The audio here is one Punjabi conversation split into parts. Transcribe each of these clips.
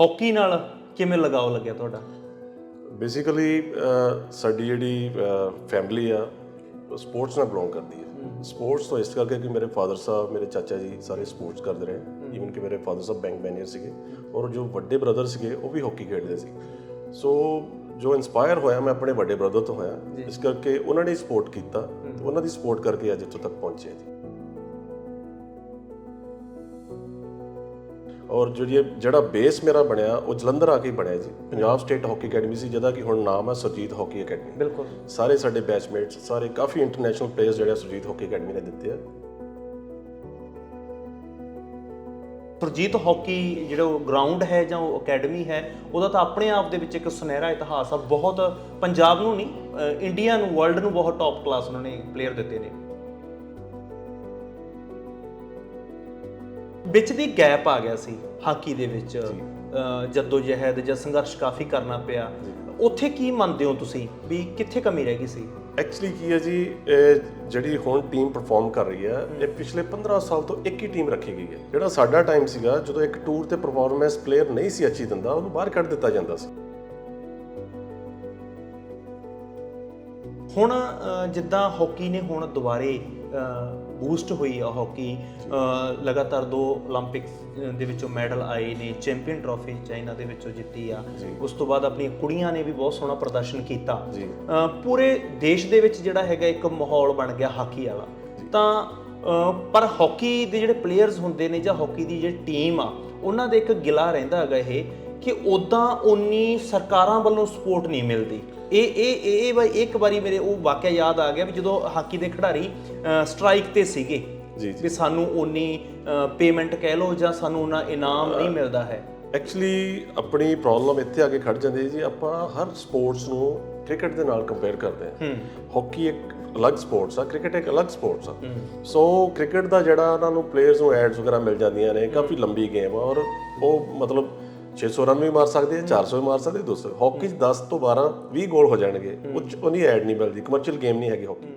ਹਾਕੀ ਨਾਲ ਕਿਵੇਂ ਲਗਾਓ ਲੱਗਿਆ ਤੁਹਾਡਾ? ਬੇਸਿਕਲੀ ਸਾਡੀ ਜਿਹੜੀ ਫੈਮਿਲੀ ਆ ਸਪੋਰਟਸ ਨਾਲ ਬਿਲੋਂਗ ਕਰਦੀ ਹੈ। ਸਪੋਰਟਸ ਤੋਂ ਇਸ ਕਰਕੇ ਕਿ ਮੇਰੇ ਫਾਦਰ ਸਾਹਿਬ ਮੇਰੇ ਚਾਚਾ ਜੀ ਸਾਰੇ ਸਪੋਰਟਸ ਕਰਦੇ ਰਹੇ। ਈਵਨ ਕਿ ਮੇਰੇ ਫਾਦਰ ਸਾਹਿਬ ਬੈਂਕ ਮੈਨੇਜਰ ਸੀਗੇ। ਔਰ ਜੋ ਵੱਡੇ ਬ੍ਰਦਰ ਸੀਗੇ ਉਹ ਵੀ ਹਾਕੀ ਖੇਡਦੇ ਸੀ। ਸੋ ਜੋ ਇਨਸਪਾਇਰ ਹੋਇਆ ਮੈਂ ਆਪਣੇ ਵੱਡੇ ਬ੍ਰਦਰ ਤੋਂ ਹੋਇਆ। ਇਸ ਕਰਕੇ ਉਹਨਾਂ ਨੇ ਸਪੋਰਟ ਕੀਤਾ। ਉਹਨਾਂ ਦੀ ਸਪੋਰਟ ਕਰਕੇ ਅੱਜ ਇੱਥੋਂ ਤੱਕ ਪਹੁੰਚੇ ਜੀ। ਔਰ ਜਿਹੜੀ ਜਿਹੜਾ ਬੇਸ ਮੇਰਾ ਬਣਿਆ ਉਹ ਜਲੰਧਰ ਆ ਕੇ ਬਣਿਆ ਜੀ। ਪੰਜਾਬ ਸਟੇਟ ਹਾਕੀ ਅਕੈਡਮੀ ਸੀ ਜਿਹਦਾ ਕਿ ਹੁਣ ਨਾਮ ਹੈ ਸੁਰਜੀਤ ਹਾਕੀ ਅਕੈਡਮੀ ਬਿਲਕੁਲ। ਸਾਰੇ ਸਾਡੇ ਬੈਚਮੇਟਸ ਸਾਰੇ ਕਾਫੀ ਇੰਟਰਨੈਸ਼ਨਲ ਪਲੇਅਰਸ ਜਿਹੜੇ ਸੁਰਜੀਤ ਹਾਕੀ ਅਕੈਡਮੀ ਨੇ ਦਿੱਤੇ ਆ। ਸੁਰਜੀਤ ਹਾਕੀ ਜਿਹੜਾ ਉਹ ਗਰਾਊਂਡ ਹੈ ਜਾਂ ਉਹ ਅਕੈਡਮੀ ਹੈ ਉਹਦਾ ਤਾਂ ਆਪਣੇ ਆਪ ਦੇ ਵਿੱਚ ਇੱਕ ਸੁਨਹਿਰਾ ਇਤਿਹਾਸ ਆ। ਬਹੁਤ ਪੰਜਾਬ ਨੂੰ ਨਹੀਂ ਇੰਡੀਆ ਨੂੰ ਵਰਲਡ ਨੂੰ ਬਹੁਤ ਟੌਪ ਕਲਾਸ ਉਹਨਾਂ ਨੇ ਪਲੇਅਰ ਦਿੱਤੇ ਨੇ। ਵਿੱਚ ਦੀ ਗੈਪ ਆ ਗਿਆ ਸੀ ਹਾਕੀ ਦੇ ਵਿੱਚ। ਜੱਦੋ ਜਹਿਦ ਜਾਂ ਸੰਘਰਸ਼ ਕਾਫੀ ਕਰਨਾ ਪਿਆ। ਉੱਥੇ ਕੀ ਮੰਨਦੇ ਹੋ ਤੁਸੀਂ ਵੀ ਕਿੱਥੇ ਕਮੀ ਰਹਿ ਗਈ ਸੀ? ਐਕਚੁਅਲੀ ਕੀ ਹੈ ਜੀ ਜਿਹੜੀ ਹੁਣ ਟੀਮ ਪਰਫਾਰਮ ਕਰ ਰਹੀ ਹੈ ਇਹ ਪਿਛਲੇ 15 ਸਾਲ ਤੋਂ ਇੱਕ ਹੀ ਟੀਮ ਰੱਖੀ ਗਈ ਹੈ। ਜਿਹੜਾ ਸਾਡਾ ਟਾਈਮ ਸੀਗਾ ਜਦੋਂ ਇੱਕ ਟੂਰ ਤੇ ਪਰਫਾਰਮੈਂਸ ਪਲੇਅਰ ਨਹੀਂ ਸੀ ਅੱਛੀ ਦਿੰਦਾ ਉਹਨੂੰ ਬਾਹਰ ਕੱਢ ਦਿੱਤਾ ਜਾਂਦਾ ਸੀ। ਹੁਣ ਜਿੱਦਾਂ ਹਾਕੀ ਨੇ ਹੁਣ ਦੁਬਾਰੇ ਬੂਸਟ ਹੋਈ ਆ ਹਾਕੀ ਲਗਾਤਾਰ ਦੋ 올림픽ਸ ਦੇ ਵਿੱਚੋਂ ਮੈਡਲ ਆਏ ਨੇ ਚੈਂਪੀਅਨ ਟਰੋਫੀ ਚਾਈਨਾ ਦੇ ਵਿੱਚੋਂ ਜਿੱਤੀ ਆ। ਉਸ ਤੋਂ ਬਾਅਦ ਆਪਣੀਆਂ ਕੁੜੀਆਂ ਨੇ ਵੀ ਬਹੁਤ ਸੋਹਣਾ ਪ੍ਰਦਰਸ਼ਨ ਕੀਤਾ। ਪੂਰੇ ਦੇਸ਼ ਦੇ ਵਿੱਚ ਜਿਹੜਾ ਹੈਗਾ ਇੱਕ ਮਾਹੌਲ ਬਣ ਗਿਆ ਹਾਕੀ ਵਾਲਾ। ਤਾਂ ਪਰ ਹਾਕੀ ਦੇ ਜਿਹੜੇ ਪਲੇਅਰਸ ਹੁੰਦੇ ਨੇ ਜਾਂ ਹਾਕੀ ਦੀ ਜਿਹੜੀ ਟੀਮ ਆ ਉਹਨਾਂ ਦੇ ਇੱਕ ਗਿਲਾ ਰਹਿੰਦਾ ਹੈਗਾ ਇਹ ਕਿ ਉਦਾਂ ਉਨੀ ਸਰਕਾਰਾਂ ਵੱਲੋਂ ਸਪੋਰਟ ਨਹੀਂ ਮਿਲਦੀ। ਇਹ ਇਹ ਇਹ ਵਾਰੀ- ਇੱਕ ਵਾਰੀ ਮੇਰੇ ਉਹ ਵਾਕਿਆ ਯਾਦ ਆ ਗਿਆ ਵੀ ਜਦੋਂ ਹਾਕੀ ਦੇ ਖਿਡਾਰੀ ਸਟ੍ਰਾਈਕ ਤੇ ਸੀਗੇ ਜੀ ਵੀ ਸਾਨੂੰ ਉਨੀ ਪੇਮੈਂਟ ਕਹਿ ਲਓ ਜਾਂ ਸਾਨੂੰ ਉਹਨਾਂ ਇਨਾਮ ਨਹੀਂ ਮਿਲਦਾ ਹੈ। ਐਕਚੁਅਲੀ ਆਪਣੀ ਪ੍ਰੋਬਲਮ ਇੱਥੇ ਆ ਕੇ ਖੜ ਜਾਂਦੀ ਹੈ ਜੀ। ਆਪਾਂ ਹਰ ਸਪੋਰਟਸ ਨੂੰ ਕ੍ਰਿਕਟ ਦੇ ਨਾਲ ਕੰਪੇਅਰ ਕਰਦੇ ਹਾਂ। ਹੂੰ। ਹਾਕੀ ਇੱਕ ਅਲੱਗ ਸਪੋਰਟਸ ਆ ਕ੍ਰਿਕਟ ਇੱਕ ਅਲੱਗ ਸਪੋਰਟਸ ਆ। ਸੋ ਕ੍ਰਿਕਟ ਦਾ ਜਿਹੜਾ ਉਹਨਾਂ ਨੂੰ ਪਲੇਅਰਸ ਨੂੰ ਐਡਸ ਵਗੈਰਾ ਮਿਲ ਜਾਂਦੀਆਂ ਨੇ ਕਾਫੀ ਲੰਬੀ ਗੇਮ ਆ ਔਰ ਉਹ ਮਤਲਬ 600 ਰਨ ਵੀ ਮਾਰ ਸਕਦੇ ਆ 400 ਵੀ ਮਾਰ ਸਕਦੇ 200 ਹਾਕੀ 'ਚ 10 ਤੋਂ 12 20 ਗੋਲ ਹੋ ਜਾਣਗੇ। ਉਹ 'ਚ ਉਹਨੀ ਐਡ ਨਹੀਂ ਮਿਲਦੀ ਕਮਰਸ਼ੀਅਲ ਗੇਮ ਨਹੀਂ ਹੈਗੀ ਹਾਕੀ।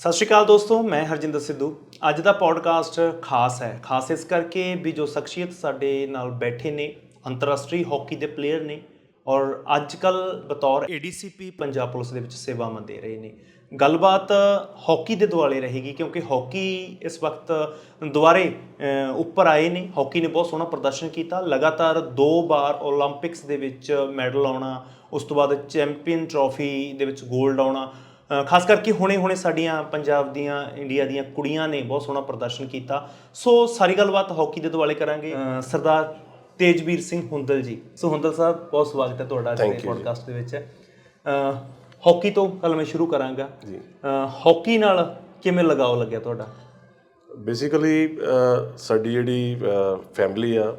ਸਤਿ ਸ਼੍ਰੀ ਅਕਾਲ ਦੋਸਤੋ ਮੈਂ ਹਰਜਿੰਦਰ ਸਿੱਧੂ। ਅੱਜ ਦਾ ਪੋਡਕਾਸਟ ਖਾਸ ਹੈ। ਖਾਸ ਇਸ ਕਰਕੇ ਵੀ ਜੋ ਸ਼ਖਸੀਅਤ ਸਾਡੇ ਨਾਲ ਬੈਠੇ ਨੇ ਅੰਤਰਰਾਸ਼ਟਰੀ ਹਾਕੀ ਦੇ ਪਲੇਅਰ ਨੇ ਔਰ ਅੱਜ ਕੱਲ ਬਤੌਰ ਏਡੀਸੀਪੀ ਪੰਜਾਬ ਪੁਲਿਸ ਦੇ ਵਿੱਚ ਸੇਵਾਵਾਂ ਦੇ ਰਹੇ ਨੇ। ਗੱਲਬਾਤ ਹਾਕੀ ਦੇ ਦੁਆਲੇ ਰਹੇਗੀ ਕਿਉਂਕਿ ਹਾਕੀ ਇਸ ਵਕਤ ਦੁਆਰੇ ਉੱਪਰ ਆਏ ਨੇ। ਹਾਕੀ ਨੇ ਬਹੁਤ ਸੋਹਣਾ ਪ੍ਰਦਰਸ਼ਨ ਕੀਤਾ। ਲਗਾਤਾਰ ਦੋ ਵਾਰ 올림픽ਸ ਦੇ ਵਿੱਚ ਮੈਡਲ ਆਉਣਾ, ਉਸ ਤੋਂ ਬਾਅਦ ਚੈਂਪੀਅਨ ਟਰੋਫੀ ਦੇ ਵਿੱਚ 골ਡ ਆਉਣਾ ਖਾਸ ਕਰਕੇ ਹੁਣੇ-ਹੁਣੇ ਸਾਡੀਆਂ ਪੰਜਾਬ ਦੀਆਂ, ਇੰਡੀਆ ਦੀਆਂ ਕੁੜੀਆਂ ਨੇ ਬਹੁਤ ਸੋਹਣਾ ਪ੍ਰਦਰਸ਼ਨ ਕੀਤਾ। ਸੋ ਸਾਰੀ ਗੱਲਬਾਤ ਹਾਕੀ ਦੇ ਦੁਆਲੇ ਕਰਾਂਗੇ। ਸਰਦਾਰ ਤੇਜਵੀਰ ਸਿੰਘ ਹੁੰਦਲ ਜੀ। ਸੋ ਹੁੰਦਲ ਸਾਹਿਬ ਬਹੁਤ ਸਵਾਗਤ ਹੈ ਤੁਹਾਡਾ ਅੱਜ ਦੇ ਪੋਡਕਾਸਟ ਦੇ ਵਿੱਚ। ਅ, ਹਾਕੀ ਤੋਂ ਕੱਲ ਮੈਂ ਸ਼ੁਰੂ ਕਰਾਂਗਾ। ਜੀ। ਅ, ਹਾਕੀ ਨਾਲ ਕਿਵੇਂ ਲਗਾਓ ਲੱਗਿਆ ਤੁਹਾਡਾ? ਬੇਸਿਕਲੀ ਸਾਡੀ ਜਿਹੜੀ ਫੈਮਿਲੀ ਆ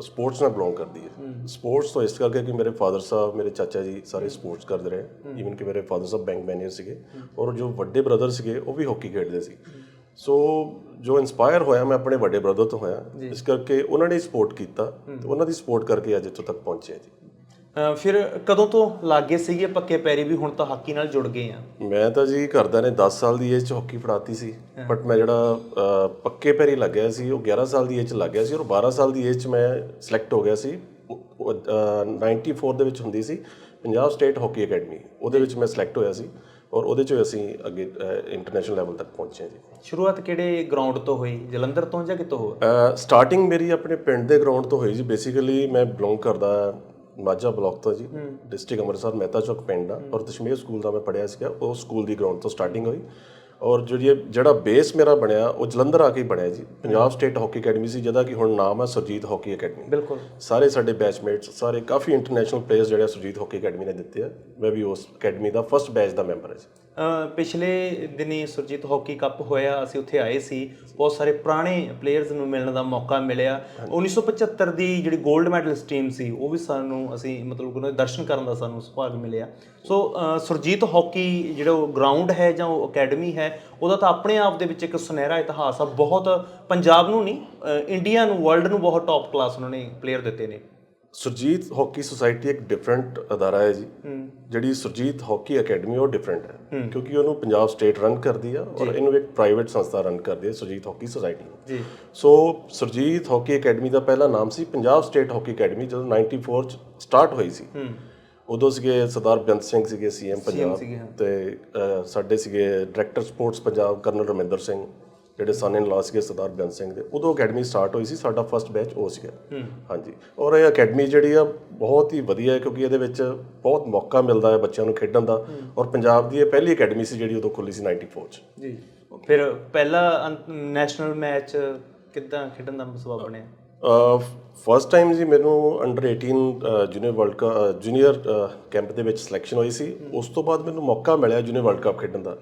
ਸਪੋਰਟਸ ਨਾਲ ਬਿਲੋਂਗ ਕਰਦੀ ਹੈ। ਸਪੋਰਟਸ ਤੋਂ ਇਸ ਕਰਕੇ ਕਿ ਮੇਰੇ ਫਾਦਰ ਸਾਹਿਬ ਮੇਰੇ ਚਾਚਾ ਜੀ ਸਾਰੇ ਸਪੋਰਟਸ ਕਰਦੇ ਰਹੇ। ਈਵਨ ਕਿ ਮੇਰੇ ਫਾਦਰ ਸਾਹਿਬ ਬੈਂਕ ਮੈਨੇਜਰ ਸੀਗੇ। ਔਰ ਜੋ ਵੱਡੇ ਬ੍ਰਦਰ ਸੀਗੇ ਉਹ ਵੀ ਹਾਕੀ ਖੇਡਦੇ ਸੀ। ਸੋ ਜੋ ਇਨਸਪਾਇਰ ਹੋਇਆ ਮੈਂ ਆਪਣੇ ਵੱਡੇ ਬ੍ਰਦਰ ਤੋਂ ਹੋਇਆ। ਇਸ ਕਰਕੇ ਉਹਨਾਂ ਨੇ ਸਪੋਰਟ ਕੀਤਾ। ਤੇ ਉਹਨਾਂ ਦੀ ਸਪੋਰਟ ਕਰਕੇ ਅੱਜ ਇੱਥੋਂ ਤੱਕ ਪਹੁੰਚੇ ਜੀ। ਫਿਰ ਕਦੋਂ ਤੋਂ ਲੱਗੇ ਸੀਗੇ ਪੱਕੇ ਪੈਰੀ ਵੀ? ਹੁਣ ਤਾਂ ਹਾਕੀ ਨਾਲ ਜੁੜ ਗਏ ਆ। ਮੈਂ ਤਾਂ ਜੀ ਘਰਦਿਆਂ ਨੇ 10 ਸਾਲ ਦੀ ਏਜ 'ਚ ਹਾਕੀ ਫੜਾਤੀ ਸੀ। ਬਟ ਮੈਂ ਜਿਹੜਾ ਪੱਕੇ ਪੈਰੀ ਲੱਗਿਆ ਸੀ ਉਹ 11 ਸਾਲ ਦੀ ਏਜ 'ਚ ਲੱਗ ਗਿਆ ਸੀ। ਔਰ 12 ਸਾਲ ਦੀ ਏਜ 'ਚ ਮੈਂ ਸਿਲੈਕਟ ਹੋ ਗਿਆ ਸੀ। ਉਹ, ਅਹ, 94 ਦੇ ਵਿੱਚ ਹੁੰਦੀ ਸੀ। ਪੰਜਾਬ ਸਟੇਟ ਹਾਕੀ ਅਕੈਡਮੀ ਉਹਦੇ ਵਿੱਚ ਮੈਂ ਸਿਲੈਕਟ ਹੋਇਆ ਸੀ। ਔਰ ਉਹਦੇ 'ਚੋਂ ਅਸੀਂ ਅੱਗੇ ਇੰਟਰਨੈਸ਼ਨਲ ਲੈਵਲ ਤੱਕ ਪਹੁੰਚੇ ਜੀ। ਸ਼ੁਰੂਆਤ ਕਿਹੜੇ ਗਰਾਊਂਡ ਤੋਂ ਹੋਈ? ਜਲੰਧਰ ਤੋਂ ਜਾਂ ਕਿਤੋਂ ਹੋਰ ਸਟਾਰਟਿੰਗ ਮੇਰੀ ਆਪਣੇ ਪਿੰਡ ਦੇ ਗਰਾਊਂਡ ਤੋਂ ਹੋਈ ਜੀ। ਬੇਸਿਕਲੀ ਮੈਂ ਬਿਲੋਂਗ ਕਰਦਾ ਮਾਝਾ ਬਲਾਕ ਤੋਂ ਜੀ। ਡਿਸਟ੍ਰਿਕਟ ਅੰਮ੍ਰਿਤਸਰ ਮਹਿਤਾ ਚੌਕ ਪਿੰਡ ਆ। ਔਰ ਦਸ਼ਮੇਸ਼ ਸਕੂਲ ਦਾ ਮੈਂ ਪੜਿਆ ਸੀਗਾ। ਉਹ ਸਕੂਲ ਦੀ ਗਰਾਊਂਡ ਤੋਂ ਸਟਾਰਟਿੰਗ ਹੋਈ। ਔਰ ਜਿਹੜੀ ਜਿਹੜਾ ਬੇਸ ਮੇਰਾ ਬਣਿਆ ਉਹ ਜਲੰਧਰ ਆ ਕੇ ਬਣਿਆ ਜੀ। ਪੰਜਾਬ ਸਟੇਟ ਹਾਕੀ ਅਕੈਡਮੀ ਸੀ ਜਿਹਦਾ ਕਿ ਹੁਣ ਨਾਮ ਹੈ ਸੁਰਜੀਤ ਹਾਕੀ ਅਕੈਡਮੀ ਬਿਲਕੁਲ। ਸਾਰੇ ਸਾਡੇ ਬੈਚਮੇਟਸ ਸਾਰੇ ਕਾਫੀ ਇੰਟਰਨੈਸ਼ਨਲ ਪਲੇਅਰਸ ਜਿਹੜੇ ਸੁਰਜੀਤ ਹਾਕੀ ਅਕੈਡਮੀ ਨੇ ਦਿੱਤੇ ਆ। ਮੈਂ ਵੀ ਉਸ ਅਕੈਡਮੀ ਦਾ ਫਰਸਟ ਬੈਚ ਦਾ ਮੈਂਬਰ ਹਾਂ ਜੀ। ਪਿਛਲੇ ਦਿਨੀ ਸੁਰਜੀਤ ਹਾਕੀ ਕੱਪ ਹੋਇਆ ਅਸੀਂ ਉੱਥੇ ਆਏ ਸੀ। ਬਹੁਤ ਸਾਰੇ ਪੁਰਾਣੇ ਪਲੇਅਰਸ ਨੂੰ ਮਿਲਣ ਦਾ ਮੌਕਾ ਮਿਲਿਆ। 1975 ਦੀ ਜਿਹੜੀ 골ਡ ਮੈਡਲਿਸਟ ਟੀਮ ਸੀ ਉਹ ਵੀ ਸਾਨੂੰ ਅਸੀਂ ਮਤਲਬ ਉਹਨਾਂ ਦੇ ਦਰਸ਼ਨ ਕਰਨ ਦਾ ਸਾਨੂੰ ਸੁਭਾਗ ਮਿਲਿਆ। ਸੋ ਸੁਰਜੀਤ ਹਾਕੀ ਜਿਹੜਾ ਉਹ ਗਰਾਊਂਡ ਹੈ ਜਾਂ ਉਹ ਅਕੈਡਮੀ ਹੈ ਉਹਦਾ ਤਾਂ ਆਪਣੇ ਆਪ ਦੇ ਵਿੱਚ ਇੱਕ ਸੁਨਹਿਰਾ ਇਤਿਹਾਸ ਆ ਬਹੁਤ ਪੰਜਾਬ ਨੂੰ ਨਹੀਂ ਇੰਡੀਆ ਨੂੰ ਵਰਲਡ ਨੂੰ ਬਹੁਤ ਟੌਪ ਕਲਾਸ ਉਹਨਾਂ ਨੇ ਪਲੇਅਰ ਦਿੱਤੇ ਨੇ। ਸੁਰਜੀਤ ਹਾਕੀ ਸੁਸਾਇਟੀ ਇੱਕ ਡਿਫਰੈਂਟ ਅਦਾਰਾ ਹੈ ਜੀ। ਜਿਹੜੀ ਸੁਰਜੀਤ ਹਾਕੀ ਅਕੈਡਮੀ ਉਹ ਡਿਫਰੈਂਟ ਹੈ। ਕਿਉਂਕਿ ਉਹਨੂੰ ਪੰਜਾਬ ਸਟੇਟ ਰਨ ਕਰਦੀ ਆ ਔਰ ਇਹਨੂੰ ਇੱਕ ਪ੍ਰਾਈਵੇਟ ਸੰਸਥਾ ਰਨ ਕਰਦੀ ਹੈ ਸੁਰਜੀਤ ਹਾਕੀ ਸੁਸਾਇਟੀ ਜੀ। ਸੋ ਸੁਰਜੀਤ ਹਾਕੀ ਅਕੈਡਮੀ ਦਾ ਪਹਿਲਾ ਨਾਮ ਸੀ ਪੰਜਾਬ ਸਟੇਟ ਹਾਕੀ ਅਕੈਡਮੀ ਜਦੋਂ 94 ਚ ਸਟਾਰਟ ਹੋਈ ਸੀ। ਉਦੋਂ ਸੀਗੇ ਸਰਦਾਰ ਬੇਅੰਤ ਸਿੰਘ ਸੀਗੇ ਸੀਐਮ ਪੰਜਾਬ ਸੀਗੇ, ਹਾਂ। ਤੇ ਅਹ, ਸਾਡੇ ਸੀਗੇ director sports Punjab colonel Raminder Singh ਜਿਹੜੇ ਸਨ ਇਨ ਲਾ ਸੀਗੇ ਸਰਦਾਰ ਬੇਅੰਤ ਸਿੰਘ ਦੇ। ਉਦੋਂ ਅਕੈਡਮੀ ਸਟਾਰਟ ਹੋਈ ਸੀ ਸਾਡਾ ਫਰਸਟ ਬੈਚ ਉਹ ਸੀਗਾ। ਹਾਂਜੀ। ਔਰ ਇਹ ਅਕੈਡਮੀ ਜਿਹੜੀ ਆ ਬਹੁਤ ਹੀ ਵਧੀਆ ਹੈ ਕਿਉਂਕਿ ਇਹਦੇ ਵਿੱਚ ਬਹੁਤ ਮੌਕਾ ਮਿਲਦਾ ਹੈ ਬੱਚਿਆਂ ਨੂੰ ਖੇਡਣ ਦਾ। ਔਰ ਪੰਜਾਬ ਦੀ ਇਹ ਪਹਿਲੀ ਅਕੈਡਮੀ ਸੀ ਜਿਹੜੀ ਉਦੋਂ ਖੁੱਲੀ ਸੀ 94 ਚ। ਜੀ। ਫਿਰ ਪਹਿਲਾ ਨੈਸ਼ਨਲ ਮੈਚ ਕਿੱਦਾਂ ਖੇਡਣ ਦਾ ਸਬਬ ਬਣਿਆ? ਫਸਟ ਟਾਈਮ ਜੀ ਮੈਨੂੰ under 18 junior world cup junior camp ਦੇ ਵਿੱਚ ਸਿਲੈਕਸ਼ਨ ਹੋਈ ਸੀ। ਉਸ ਤੋਂ ਬਾਅਦ ਮੈਨੂੰ ਮੌਕਾ ਮਿਲਿਆ ਜੂਨੀਅਰ ਵਰਲਡ ਕੱਪ ਖੇਡਣ ਦਾ।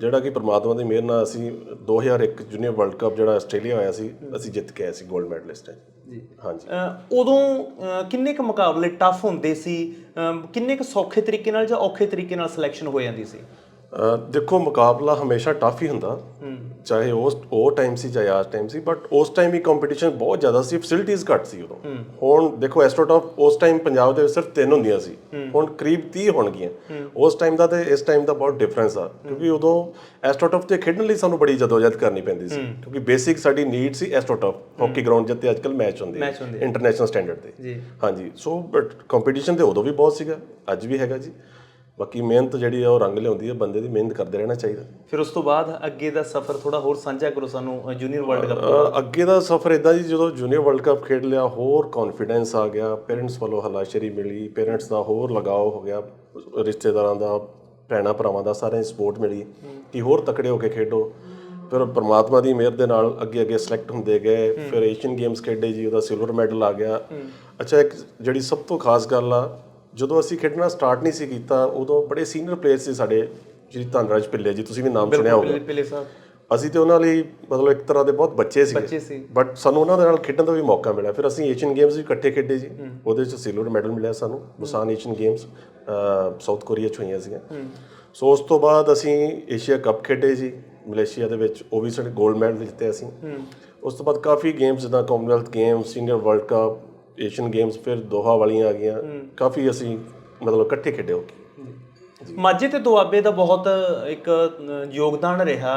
ਜਿਹੜਾ ਕਿ ਪ੍ਰਮਾਤਮਾ ਦੀ ਮਿਹਰ ਨਾਲ ਅਸੀਂ 2001 ਜੂਨੀਅਰ ਵਰਲਡ ਕੱਪ ਜਿਹੜਾ ਆਸਟ੍ਰੇਲੀਆ ਹੋਇਆ ਸੀ ਅਸੀਂ ਜਿੱਤ ਕੇ ਆਏ ਸੀ 골ਡ ਮੈਡਲਿਸਟ ਹੈ। ਜੀ। ਹਾਂਜੀ। ਉਦੋਂ ਕਿੰਨੇ ਕੁ ਮੁਕਾਬਲੇ ਟਫ ਹੁੰਦੇ ਸੀ? ਕਿੰਨੇ ਕੁ ਸੌਖੇ ਤਰੀਕੇ ਨਾਲ ਜਾਂ ਔਖੇ ਤਰੀਕੇ ਨਾਲ ਸਿਲੈਕਸ਼ਨ ਹੋ ਜਾਂਦੀ ਸੀ? ਦੇਖੋ ਮੁਕਾਬਲਾ ਹਮੇਸ਼ਾ ਟਫ ਹੀ ਹੁੰਦਾ। ਚਾਹੇ ਉਸ ਉਹ ਟਾਈਮ ਸੀ ਚਾਹੇ ਆਜ ਟਾਈਮ ਸੀ ਬਟ ਉਸ ਟਾਈਮ ਹੀ ਕੰਪੀਟੀਸ਼ਨ ਬਹੁਤ ਜ਼ਿਆਦਾ ਸੀ ਫੈਸਿਲਿਟੀਆਂ ਘੱਟ ਸੀ ਉਦੋਂ। ਹੁਣ ਦੇਖੋ ਐਸਟ੍ਰੋਟਾਪ ਉਸ ਟਾਈਮ ਪੰਜਾਬ ਦੇ ਵਿੱਚ ਸਿਰਫ ਤਿੰਨ ਹੁੰਦੀਆਂ ਸੀ। ਹੁਣ ਕਰੀਬ 30 ਹੋਣਗੀਆਂ। ਉਸ ਟਾਈਮ ਦਾ ਤੇ ਇਸ ਟਾਈਮ ਦਾ ਬਹੁਤ ਡਿਫਰੈਂਸ ਆ ਕਿਉਂਕਿ ਉਦੋਂ ਐਸਟ੍ਰੋਟਾਪ ਤੇ ਖੇਡਣ ਲਈ ਸਾਨੂੰ ਬੜੀ ਜਦੋਜਹਿਦ ਕਰਨੀ ਪੈਂਦੀ ਸੀ। ਕਿਉਂਕਿ ਬੇਸਿਕ ਸਾਡੀ ਨੀਡ ਸੀ ਐਸਟ੍ਰੋਟਾਪ ਹਾਕੀ ਗਰਾਊਂਡ ਜਿੱਤੇ ਅੱਜਕੱਲ ਮੈਚ ਹੁੰਦੇ ਇੰਟਰਨੈਸ਼ਨਲ ਸਟੈਂਡਰਡ ਤੇ। ਜੀ। ਹਾਂਜੀ। ਸੋ ਬਟ ਕੰਪੀਟੀਸ਼ਨ ਤੇ ਉਦੋਂ ਵੀ ਬਹੁਤ ਸੀਗਾ ਅੱਜ ਵੀ ਹੈਗਾ ਜੀ। ਬਾਕੀ ਮਿਹਨਤ ਜਿਹੜੀ ਆ ਉਹ ਰੰਗ ਲਿਆਉਂਦੀ ਹੈ ਬੰਦੇ ਦੀ ਮਿਹਨਤ ਕਰਦੇ ਰਹਿਣਾ ਚਾਹੀਦਾ। ਫਿਰ ਉਸ ਤੋਂ ਬਾਅਦ ਅੱਗੇ ਦਾ ਸਫ਼ਰ ਥੋੜਾ ਹੋਰ ਸਾਂਝਾ ਕਰੋ ਸਾਨੂੰ ਜੂਨੀਅਰ ਵਰਲਡ ਕੱਪ ਅ, ਅੱਗੇ ਦਾ ਸਫ਼ਰ ਇਦਾਂ ਜੀ ਜਦੋਂ ਜੂਨੀਅਰ ਵਰਲਡ ਕੱਪ ਖੇਡ ਲਿਆ ਹੋਰ ਕੌਨਫੀਡੈਂਸ ਆ ਗਿਆ ਪੇਰੈਂਟਸ ਵੱਲੋਂ ਹਲਾਸ਼ੇਰੀ ਮਿਲੀ ਪੇਰੈਂਟਸ ਦਾ ਹੋਰ ਲਗਾਓ ਹੋ ਗਿਆ ਰਿਸ਼ਤੇਦਾਰਾਂ ਦਾ ਭੈਣਾਂ ਭਰਾਵਾਂ ਦਾ ਸਾਰਿਆਂ ਦੀ ਸਪੋਰਟ ਮਿਲੀ ਕਿ ਹੋਰ ਤਕੜੇ ਹੋ ਕੇ ਖੇਡੋ। ਫਿਰ ਪ੍ਰਮਾਤਮਾ ਦੀ ਮਿਹਰ ਦੇ ਨਾਲ ਅੱਗੇ ਅੱਗੇ ਸਿਲੈਕਟ ਹੁੰਦੇ ਗਏ ਫਿਰ ਏਸ਼ੀਅਨ ਗੇਮਸ ਖੇਡੇ ਜੀ ਉਹਦਾ ਸਿਲਵਰ ਮੈਡਲ ਆ ਗਿਆ। ਅੱਛਾ ਇੱਕ ਜਿਹੜੀ ਸਭ ਤੋਂ ਖਾਸ ਗੱਲ ਆ ਜਦੋਂ ਅਸੀਂ ਖੇਡਣਾ ਸਟਾਰਟ ਨਹੀਂ ਸੀ ਕੀਤਾ ਉਦੋਂ ਬੜੇ ਸੀਨੀਅਰ ਪਲੇਅਰ ਸੀ ਸਾਡੇ ਜਿਹੜੀ ਧਨਰਾਜ ਪਿੱਲੇ ਜੀ ਤੁਸੀਂ ਵੀ ਨਾਮ ਸੁਣਿਆ ਹੋਊਗਾ। ਪਿਲੇ ਸਾਹਿਬ। ਅਸੀਂ ਤੇ ਉਹਨਾਂ ਲਈ ਮਤਲਬ ਇੱਕ ਤਰ੍ਹਾਂ ਦੇ ਬਹੁਤ ਬੱਚੇ ਸੀਗੇ। ਬੱਚੇ ਸੀ। ਬਟ ਸਾਨੂੰ ਉਹਨਾਂ ਦੇ ਨਾਲ ਖੇਡਣ ਦਾ ਵੀ ਮੌਕਾ ਮਿਲਿਆ। ਫਿਰ ਅਸੀਂ ਏਸ਼ੀਅਨ ਗੇਮਸ ਵੀ ਇਕੱਠੇ ਖੇਡੇ ਜੀ। ਉਹਦੇ ਵਿੱਚ ਸਿਲਵਰ ਮੈਡਲ ਮਿਲਿਆ ਸਾਨੂੰ। Busan Asian Games South Korea ਚ ਹੋਈਆਂ ਸੀਗੀਆਂ। ਸੋ ਉਸ ਤੋਂ ਬਾਅਦ ਅਸੀਂ ਏਸ਼ੀਆ ਕੱਪ ਖੇਡੇ ਜੀ। ਮਲੇਸ਼ੀਆ ਦੇ ਵਿੱਚ ਉਹ ਵੀ ਸਾਡੇ 골ਡ ਮੈਡਲ ਜਿੱਤੇ ਅਸੀਂ ਉਸ ਤੋਂ ਬਾਅਦ ਕਾਫੀ ਗੇਮਸ ਜਿੱਦਾਂ commonwealth games senior world cup Asian games ਫਿਰ ਦੋਹਾ ਵਾਲੀਆਂ ਆ ਗਈਆਂ। ਕਾਫੀ ਅਸੀਂ ਮਤਲਬ ਇਕੱਠੇ ਖੇਡੇ ਹੋ ਕੇ ਮਾਝੇ ਤੇ ਦੁਆਬੇ ਦਾ ਬਹੁਤ ਇੱਕ ਯੋਗਦਾਨ ਰਿਹਾ।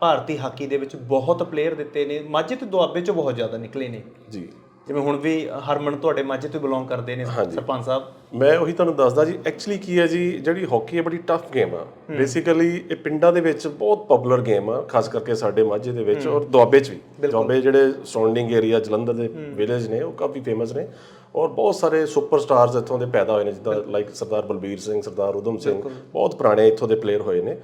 ਭਾਰਤੀ ਹਾਕੀ ਦੇ ਵਿੱਚ ਬਹੁਤ ਪਲੇਅਰ ਦਿੱਤੇ ਨੇ। ਮਾਝੇ ਤੇ ਦੁਆਬੇ ਚੋਂ ਬਹੁਤ ਜ਼ਿਆਦਾ ਨਿਕਲੇ ਨੇ। ਜੀ। ਜਿਵੇਂ ਹੁਣ ਵੀ ਹਰਮਨ ਤੁਹਾਡੇ ਮਾਝੇ ਤੋਂ ਬਿਲੋਂਗ ਕਰਦੇ ਨੇ ਸਰਪੰਚ ਸਾਹਿਬ। ਮੈਂ ਉਹੀ ਤੁਹਾਨੂੰ ਦੱਸਦਾ ਜੀ ਐਕਚੁਅਲੀ ਕੀ ਹੈ ਜੀ ਜਿਹੜੀ ਹਾਕੀ ਹੈ ਬੜੀ ਟਫ ਗੇਮ ਆ। ਬੇਸਿਕਲੀ ਇਹ ਪਿੰਡਾਂ ਦੇ ਵਿੱਚ ਬਹੁਤ ਪਪੂਲਰ ਗੇਮ ਆ ਖਾਸ ਕਰਕੇ ਸਾਡੇ ਮਾਝੇ ਦੇ ਵਿੱਚ ਔਰ ਦੁਆਬੇ 'ਚ ਵੀ। ਦੁਆਬੇ ਜਿਹੜੇ ਸਰਾਊਂਡਿੰਗ ਏਰੀਆ ਜਲੰਧਰ ਦੇ ਵਿਲੇਜ ਨੇ ਉਹ ਕਾਫੀ ਫੇਮਸ ਨੇ। ਔਰ ਬਹੁਤ ਸਾਰੇ ਸੁਪਰਸਟਾਰਸ ਇੱਥੋਂ ਦੇ ਪੈਦਾ ਹੋਏ ਨੇ ਜਿੱਦਾਂ ਲਾਈਕ ਸਰਦਾਰ ਬਲਬੀਰ ਸਿੰਘ ਸਰਦਾਰ ਉਦਮ ਸਿੰਘ ਬਹੁਤ ਪੁਰਾਣੇ ਇੱਥੋਂ ਦੇ ਪਲੇਅਰ ਹੋਏ ਨੇ।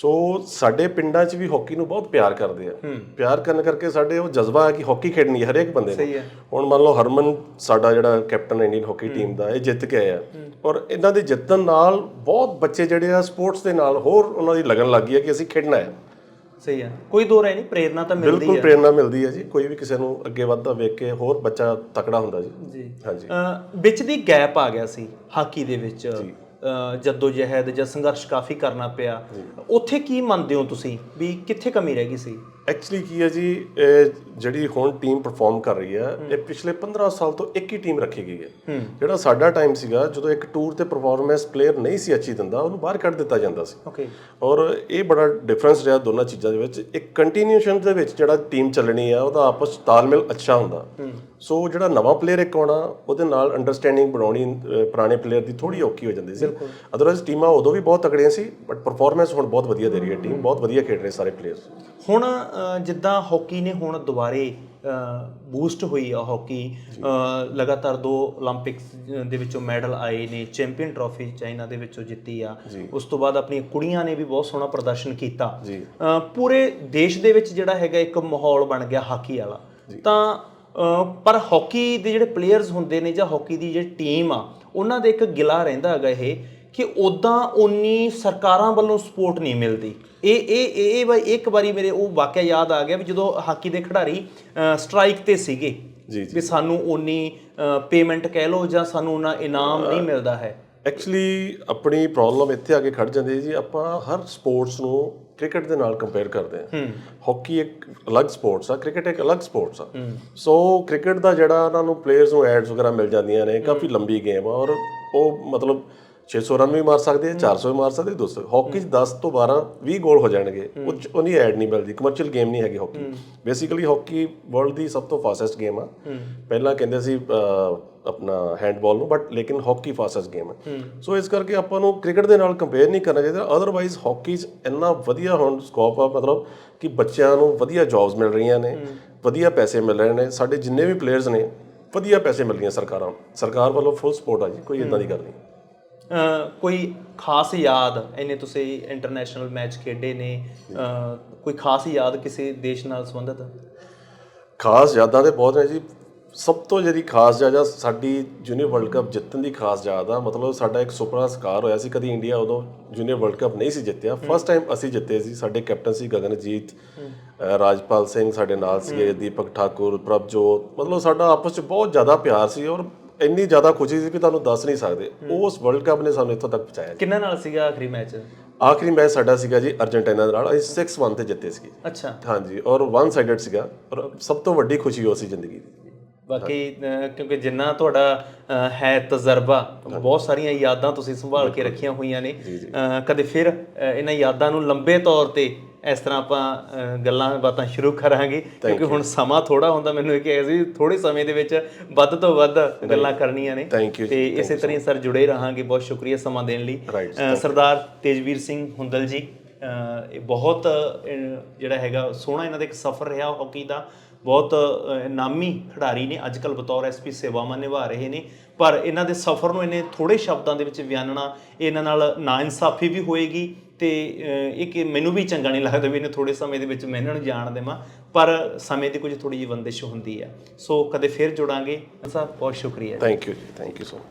ਸੋ ਸਾਡੇ ਪਿੰਡਾਂ 'ਚ ਵੀ ਹਾਕੀ ਨੂੰ ਬਹੁਤ ਪਿਆਰ ਕਰਦੇ ਆ। ਪਿਆਰ ਕਰਨ ਕਰਕੇ ਸਾਡੇ ਉਹ ਜਜ਼ਬਾ ਹੈ ਕਿ ਹਾਕੀ ਖੇਡਣੀ ਹੈ ਹਰੇਕ ਬੰਦੇ ਸਹੀ ਨੂੰ ਹੈ। ਹੁਣ ਮੰਨ ਲਓ ਹਰਮਨ ਸਾਡਾ ਜਿਹੜਾ ਕੈਪਟਨ ਇੰਡੀਅਨ ਹਾਕੀ ਟੀਮ ਦਾ ਇਹ ਜਿੱਤ ਕੇ ਆਇਆ। ਔਰ ਇਹਨਾਂ ਦੇ ਜਿੱਤਣ ਨਾਲ ਬਹੁਤ ਬੱਚੇ ਜਿਹੜੇ ਆ ਸਪੋਰਟਸ ਦੇ ਨਾਲ ਹੋਰ ਉਹਨਾਂ ਦੀ ਲਗਨ ਲੱਗੀ ਹੈ ਕਿ ਅਸੀਂ ਖੇਡਣਾ ਹੈ। ਸਹੀ ਹੈ। ਕੋਈ ਦੋ ਰਹਿ ਨਹੀਂ ਪ੍ਰੇਰਨਾ ਤਾਂ ਮਿਲਦੀ ਬਿਲਕੁਲ ਪ੍ਰੇਰਨਾ ਮਿਲਦੀ ਹੈ ਜੀ। ਕੋਈ ਵੀ ਕਿਸੇ ਨੂੰ ਅੱਗੇ ਵੱਧਦਾ ਵੇਖ ਕੇ ਹੋਰ ਬੱਚਾ ਤਕੜਾ ਹੁੰਦਾ ਜੀ। ਜੀ। ਹਾਂਜੀ। ਵਿੱਚ ਦੀ ਗੈਪ ਆ ਗਿਆ ਸੀ ਹਾਕੀ ਦੇ ਵਿੱਚ। ਜੱਦੋ ਜਹਿਦ ਜਾਂ ਸੰਘਰਸ਼ ਕਾਫੀ ਕਰਨਾ ਪਿਆ। ਉੱਥੇ ਕੀ ਮੰਨਦੇ ਹੋ ਤੁਸੀਂ ਵੀ ਕਿੱਥੇ ਕਮੀ ਰਹਿ ਗਈ ਸੀ? ਐਕਚੁਅਲੀ ਕੀ ਹੈ ਜੀ ਜਿਹੜੀ ਹੁਣ ਟੀਮ ਪਰਫਾਰਮ ਕਰ ਰਹੀ ਹੈ ਇਹ ਪਿਛਲੇ 15 ਸਾਲ ਤੋਂ ਇੱਕ ਹੀ ਟੀਮ ਰੱਖੀ ਗਈ ਹੈ। ਜਿਹੜਾ ਸਾਡਾ ਟਾਈਮ ਸੀਗਾ ਜਦੋਂ ਇੱਕ ਟੂਰ ਤੇ ਪਰਫਾਰਮੈਂਸ ਪਲੇਅਰ ਨਹੀਂ ਸੀ ਅੱਛੀ ਦਿੰਦਾ ਉਹਨੂੰ ਬਾਹਰ ਕੱਢ ਦਿੱਤਾ ਜਾਂਦਾ ਸੀ। ਓਕੇ ਔਰ ਇਹ ਬੜਾ ਡਿਫਰੈਂਸ ਰਿਹਾ ਦੋਨਾਂ ਚੀਜ਼ਾਂ ਦੇ ਵਿੱਚ। ਇੱਕ ਕੰਟੀਨਿਊਸ਼ਨ ਦੇ ਵਿੱਚ ਜਿਹੜਾ ਟੀਮ ਚੱਲਣੀ ਆ ਉਹਦਾ ਆਪਸ ਤਾਲਮੇਲ ਅੱਛਾ ਹੁੰਦਾ। ਸੋ ਜਿਹੜਾ ਨਵਾਂ ਪਲੇਅਰ ਇੱਕ ਆਉਣਾ ਉਹਦੇ ਨਾਲ ਅੰਡਰਸਟੈਂਡਿੰਗ ਬਣਾਉਣੀ ਪੁਰਾਣੇ ਪਲੇਅਰ ਦੀ ਥੋੜੀ ਔਖੀ ਹੋ ਜਾਂਦੀ ਸੀ। ਅਦਰਵਾਇਜ਼ ਟੀਮਾਂ ਉਦੋਂ ਵੀ ਬਹੁਤ ਤਕੜੀਆਂ ਸੀ ਬਟ ਪਰਫਾਰਮੈਂਸ ਹੁਣ ਬਹੁਤ ਵਧੀਆ ਦੇ ਰਹੀ ਹੈ ਟੀਮ ਬਹੁਤ ਵਧੀਆ ਖੇਡ ਰਹੇ ਸਾਰੇ ਪਲੇਅਰਸ ਹੁਣ ਜਿੱਦਾਂ ਹਾਕੀ ਨੇ ਹੁਣ ਦੁਬਾਰੇ ਬੂਸਟ ਹੋਈ ਆ ਹਾਕੀ ਲਗਾਤਾਰ ਦੋ 올림픽ਸ ਦੇ ਵਿੱਚੋਂ ਮੈਡਲ ਆਏ ਨੇ ਚੈਂਪੀਅਨ ਟਰੋਫੀ ਚਾਈਨਾ ਦੇ ਵਿੱਚੋਂ ਜਿੱਤੀ ਆ। ਉਸ ਤੋਂ ਬਾਅਦ ਆਪਣੀਆਂ ਕੁੜੀਆਂ ਨੇ ਵੀ ਬਹੁਤ ਸੋਹਣਾ ਪ੍ਰਦਰਸ਼ਨ ਕੀਤਾ। ਪੂਰੇ ਦੇਸ਼ ਦੇ ਵਿੱਚ ਜਿਹੜਾ ਹੈਗਾ ਇੱਕ ਮਾਹੌਲ ਬਣ ਗਿਆ ਹਾਕੀ ਵਾਲਾ। ਤਾਂ ਪਰ ਹਾਕੀ ਦੇ ਜਿਹੜੇ ਪਲੇਅਰਸ ਹੁੰਦੇ ਨੇ ਜਾਂ ਹਾਕੀ ਦੀ ਜਿਹੜੀ ਟੀਮ ਆ ਉਹਨਾਂ ਦੇ ਇੱਕ ਗਿਲਾ ਰਹਿੰਦਾ ਹੈਗਾ ਇਹ। ਕਿ ਉਦਾਂ ਉਨੀ ਸਰਕਾਰਾਂ ਵੱਲੋਂ ਸਪੋਰਟ ਨਹੀਂ ਮਿਲਦੀ। ਇਹ ਇਹ ਇਹ ਵਾਰੀ ਇੱਕ ਵਾਰੀ ਮੇਰੇ ਉਹ ਵਾਕਿਆ ਯਾਦ ਆ ਗਿਆ ਵੀ ਜਦੋਂ ਹਾਕੀ ਦੇ ਖਿਡਾਰੀ ਸਟ੍ਰਾਈਕ ਤੇ ਸੀਗੇ ਜੀ, ਵੀ ਸਾਨੂੰ ਉਨੀ ਪੇਮੈਂਟ ਕਹਿ ਲਓ ਜਾਂ ਸਾਨੂੰ ਉਹਨਾਂ ਇਨਾਮ ਨਹੀਂ ਮਿਲਦਾ ਹੈ। ਐਕਚੁਅਲੀ ਆਪਣੀ ਪ੍ਰੋਬਲਮ ਇੱਥੇ ਆ ਕੇ ਖੜ ਜਾਂਦੀ ਹੈ ਜੀ। ਆਪਾਂ ਹਰ ਸਪੋਰਟਸ ਨੂੰ ਕ੍ਰਿਕਟ ਦੇ ਨਾਲ ਕੰਪੇਅਰ ਕਰਦੇ ਆ ਹਾਕੀ ਇੱਕ ਅਲੱਗ ਸਪੋਰਟਸ ਆ ਕ੍ਰਿਕਟ ਇੱਕ ਅਲੱਗ ਸਪੋਰਟਸ ਆ। ਸੋ ਕ੍ਰਿਕਟ ਦਾ ਜਿਹੜਾ ਉਹਨਾਂ ਨੂੰ ਪਲੇਅਰਸ ਨੂੰ ਐਡਸ ਵਗੈਰਾ ਮਿਲ ਜਾਂਦੀਆਂ ਨੇ ਕਾਫੀ ਲੰਬੀ ਗੇਮ ਆ ਔਰ ਉਹ ਮਤਲਬ 600 ਰਨ ਵੀ ਮਾਰ ਸਕਦੇ ਆ 400 ਵੀ ਮਾਰ ਸਕਦੇ 200 ਹਾਕੀ 'ਚ 10 ਤੋਂ 12 20 ਗੋਲ ਹੋ ਜਾਣਗੇ। ਉਹ 'ਚ ਉਹਨੀ ਐਡ ਨਹੀਂ ਮਿਲਦੀ ਕਮਰਸ਼ੀਅਲ ਗੇਮ ਨਹੀਂ ਹੈਗੀ ਹਾਕੀ। ਬੇਸਿਕਲੀ ਹਾਕੀ ਵਰਲਡ ਦੀ ਸਭ ਤੋਂ ਫਾਸਟੈਸਟ ਗੇਮ ਆ। ਪਹਿਲਾਂ ਕਹਿੰਦੇ ਸੀ ਆਪਣਾ ਹੈਂਡਬਾਲ ਨੂੰ ਬਟ ਲੇਕਿਨ ਹਾਕੀ ਫਾਸਟੈਸਟ ਗੇਮ ਹੈ। ਸੋ ਇਸ ਕਰਕੇ ਆਪਾਂ ਨੂੰ ਕ੍ਰਿਕਟ ਦੇ ਨਾਲ ਕੰਪੇਅਰ ਨਹੀਂ ਕਰਨਾ ਚਾਹੀਦਾ। ਅਦਰਵਾਈਜ਼ ਹਾਕੀ 'ਚ ਇੰਨਾ ਵਧੀਆ ਹੁਣ ਸਕੋਪ ਆ ਮਤਲਬ ਕਿ ਬੱਚਿਆਂ ਨੂੰ ਵਧੀਆ ਜੌਬਸ ਮਿਲ ਰਹੀਆਂ ਨੇ ਵਧੀਆ ਪੈਸੇ ਮਿਲ ਰਹੇ ਨੇ। ਸਾਡੇ ਜਿੰਨੇ ਵੀ ਪਲੇਅਰਸ ਨੇ ਵਧੀਆ ਪੈਸੇ ਮਿਲ ਰਹੀਆਂ ਸਰਕਾਰਾਂ ਸਰਕਾਰ ਵੱਲੋਂ ਫੁੱਲ ਸਪੋਰਟ ਆ ਜੀ ਕੋਈ ਇਦਾਂ ਦੀ ਗੱਲ ਨਹੀਂ। ਕੋਈ ਖਾਸ ਯਾਦ ਇਹਨੇ ਤੁਸੀਂ ਇੰਟਰਨੈਸ਼ਨਲ ਮੈਚ ਖੇਡੇ ਨੇ ਕੋਈ ਖਾਸ ਯਾਦ ਕਿਸੇ ਦੇਸ਼ ਨਾਲ ਸੰਬੰਧਿਤ? ਖਾਸ ਯਾਦਾਂ ਤੇ ਬਹੁਤ ਨੇ ਜੀ। ਸਭ ਤੋਂ ਜਿਹੜੀ ਖਾਸ ਯਾਦ ਆ ਸਾਡੀ ਜੂਨੀਅਰ ਵਰਲਡ ਕੱਪ ਜਿੱਤਣ ਦੀ ਖਾਸ ਯਾਦ ਆ। ਮਤਲਬ ਸਾਡਾ ਇੱਕ ਸੁਪਨਾ ਸਕਾਰ ਹੋਇਆ ਸੀ ਕਦੀ ਇੰਡੀਆ ਉਦੋਂ ਜੂਨੀਅਰ ਵਰਲਡ ਕੱਪ ਨਹੀਂ ਸੀ ਜਿੱਤਿਆ। ਫਸਟ ਟਾਈਮ ਅਸੀਂ ਜਿੱਤੇ ਸੀ ਸਾਡੇ ਕੈਪਟਨ ਸੀ ਗਗਨਜੀਤ ਰਾਜਪਾਲ ਸਿੰਘ ਸਾਡੇ ਨਾਲ ਸੀਗੇ ਦੀਪਕ ਠਾਕੁਰ ਪ੍ਰਭਜੋਤ। ਮਤਲਬ ਸਾਡਾ ਆਪਸ ਵਿੱਚ ਬਹੁਤ ਜ਼ਿਆਦਾ ਪਿਆਰ ਸੀ ਔਰ ਇੰਨੀ ਜ਼ਿਆਦਾ ਖੁਸ਼ੀ ਸੀ ਵੀ ਤੁਹਾਨੂੰ ਦੱਸ ਨਹੀਂ ਸਕਦੇ। ਉਸ ਵਰਲਡ ਕੱਪ ਨੇ ਸਾਨੂੰ ਇੱਥੋਂ ਤੱਕ ਪਹੁੰਚਾਇਆ ਕਿੰਨਾ ਨਾਲ ਸੀਗਾ ਆਖਰੀ ਮੈਚ? ਆਖਰੀ ਮੈਚ ਸਾਡਾ ਸੀਗਾ ਜੀ ਅਰਜੈਂਟੀਨਾ ਨਾਲ। ਅਸੀਂ 6-1 ਤੇ ਜਿੱਤੇ ਸੀ ਅੱਛਾ। ਹਾਂਜੀ ਔਰ ਵਨ ਸਾਈਡਡ ਸੀਗਾ। ਔਰ ਸਭ ਤੋਂ ਵੱਡੀ ਖੁਸ਼ੀ ਉਹ ਸੀ ਜ਼ਿੰਦਗੀ ਦੀ। ਬਾਕੀ ਕਿਉਂਕਿ ਜਿੰਨਾ ਤੁਹਾਡਾ ਹੈ ਤਜਰਬਾ ਬਹੁਤ ਸਾਰੀਆਂ ਯਾਦਾਂ ਤੁਸੀਂ ਸੰਭਾਲ ਕੇ ਰੱਖੀਆਂ ਹੋਈਆਂ ਨੇ। ਕਦੇ ਫਿਰ ਇਹਨਾਂ ਯਾਦਾਂ ਨੂੰ ਲੰਬੇ ਤੌਰ ਤੇ ਇਸ ਤਰ੍ਹਾਂ ਆਪਾਂ ਗੱਲਾਂ ਬਾਤਾਂ ਸ਼ੁਰੂ ਕਰਾਂਗੇ। ਕਿਉਂਕਿ ਹੁਣ ਸਮਾਂ ਥੋੜਾ ਹੁੰਦਾ ਮੈਨੂੰ ਇਹ ਕਿਹਾ ਸੀ ਥੋੜੇ ਸਮੇਂ ਦੇ ਵਿੱਚ ਵੱਧ ਤੋਂ ਵੱਧ ਗੱਲਾਂ ਕਰਨੀਆਂ ਨੇ। ਤੇ ਇਸੇ ਤਰ੍ਹਾਂ ਸਰ ਜੁੜੇ ਰਹਾਂਗੇ ਬਹੁਤ ਸ਼ੁਕਰੀਆ ਸਮਾਂ ਦੇਣ ਲਈ। ਸਰਦਾਰ ਤੇਜਵੀਰ ਸਿੰਘ ਹੁੰਦਲ ਜੀ ਇਹ ਬਹੁਤ ਜਿਹੜਾ ਹੈਗਾ ਸੋਹਣਾ ਇਹਨਾਂ ਦਾ ਇੱਕ ਸਫ਼ਰ ਰਿਹਾ ਹਾਕੀ ਦਾ। ਬਹੁਤ ਨਾਮੀ ਖਿਡਾਰੀ ਨੇ ਅੱਜ ਕੱਲ ਬਤੌਰ ਐਸਪੀ ਸੇਵਾਵਾਂ ਨਿਭਾ ਰਹੇ ਨੇ। ਪਰ ਇਹਨਾਂ ਦੇ ਸਫ਼ਰ ਨੂੰ ਇਹਨੇ ਥੋੜੇ ਸ਼ਬਦਾਂ ਦੇ ਵਿੱਚ ਬਿਆਨਣਾ ਇਹਨਾਂ ਨਾਲ ਨਾਇਨਸਾਫੀ ਵੀ ਹੋਏਗੀ। ਤੇ ਅਹ, ਇਹ ਕਿ ਮੈਨੂੰ ਵੀ ਚੰਗਾ ਨਹੀਂ ਲੱਗਦਾ ਵੀ ਇਹਨੇ ਥੋੜੇ ਸਮੇਂ ਦੇ ਵਿੱਚ ਮੈਂ ਇਹਨਾਂ ਨੂੰ ਜਾਣ ਦੇਵਾਂ ਪਰ ਸਮੇਂ ਦੀ ਕੁਝ ਥੋੜੀ ਜਿਹੀ ਬੰਦਿਸ਼ ਹੁੰਦੀ ਹੈ। ਸੋ ਕਦੇ ਫਿਰ ਜੁੜਾਂਗੇ। ਸਾਹਿਬ ਬਹੁਤ ਸ਼ੁਕਰੀਆ ਥੈਂਕ ਯੂ ਜੀ ਥੈਂਕ ਯੂ ਸੋ ਮਚ